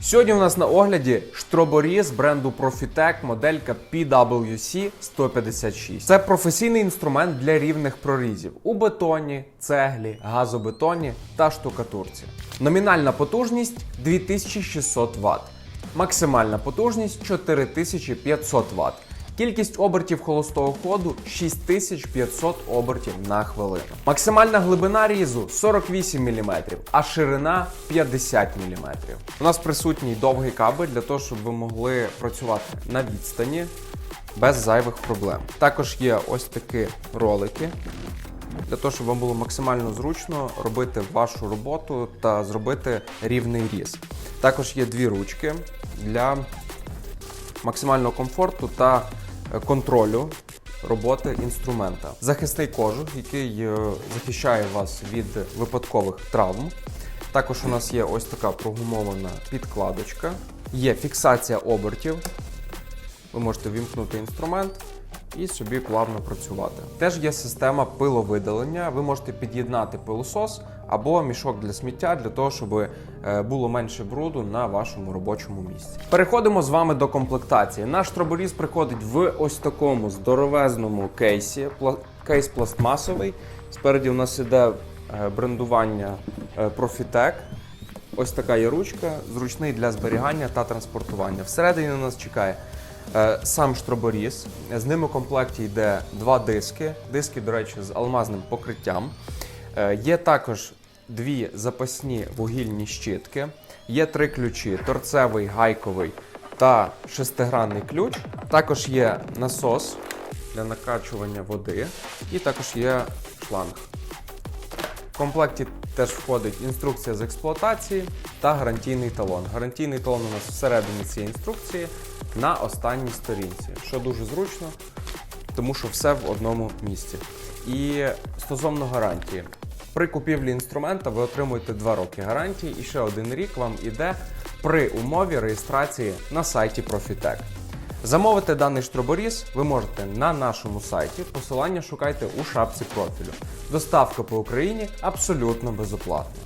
Сьогодні у нас на огляді штроборіз бренду Profitec моделька PWC 156. Це професійний інструмент для рівних прорізів у бетоні, цеглі, газобетоні та штукатурці. Номінальна потужність 2600 Вт, максимальна потужність 4500 Вт. Кількість обертів холостого ходу 6500 обертів на хвилину. Максимальна глибина різу 48 мм, а ширина 50 мм. У нас присутній довгий кабель для того, щоб ви могли працювати на відстані без зайвих проблем. Також є ось такі ролики. Для того, щоб вам було максимально зручно робити вашу роботу та зробити рівний різ. Також є дві ручки для максимального комфорту та контролю роботи інструмента. Захисний кожух, який е, захищає вас від випадкових травм. Також у нас є ось така прогумована підкладочка. Є фіксація обертів. Ви можете вімкнути інструмент і собі плавно працювати. Теж є система пиловидалення. Ви можете під'єднати пилосос або мішок для сміття для того, щоб е, було менше бруду на вашому робочому місці. Переходимо з вами до комплектації. Наш троборіз приходить в ось такому здоровезному кейсі. Кейс пластмасовий. Спереді у нас іде е, брендування е, Profitec. Ось така є ручка, зручний для зберігання та транспортування. Всередині на нас чекає сам штроборіз. З ним у комплекті йде два диски. Диски, до речі, з алмазним покриттям. Е, є також дві запасні вугільні щітки. Є три ключі: торцевий, гайковий та шестигранний ключ. Також є насос для накачування води, і також є шланг. В комплекті теж входить інструкція з експлуатації та гарантійний талон. Гарантійний талон у нас всередині цієї інструкції на останній сторінці, що дуже зручно, тому що все в одному місці. І стосовно гарантії. При купівлі інструмента ви отримуєте 2 роки гарантії і ще один рік вам іде при умові реєстрації на сайті Profitec. Замовити даний штроборіз ви можете на нашому сайті. Посилання шукайте у шапці профілю. Доставка по Україні абсолютно безоплатна.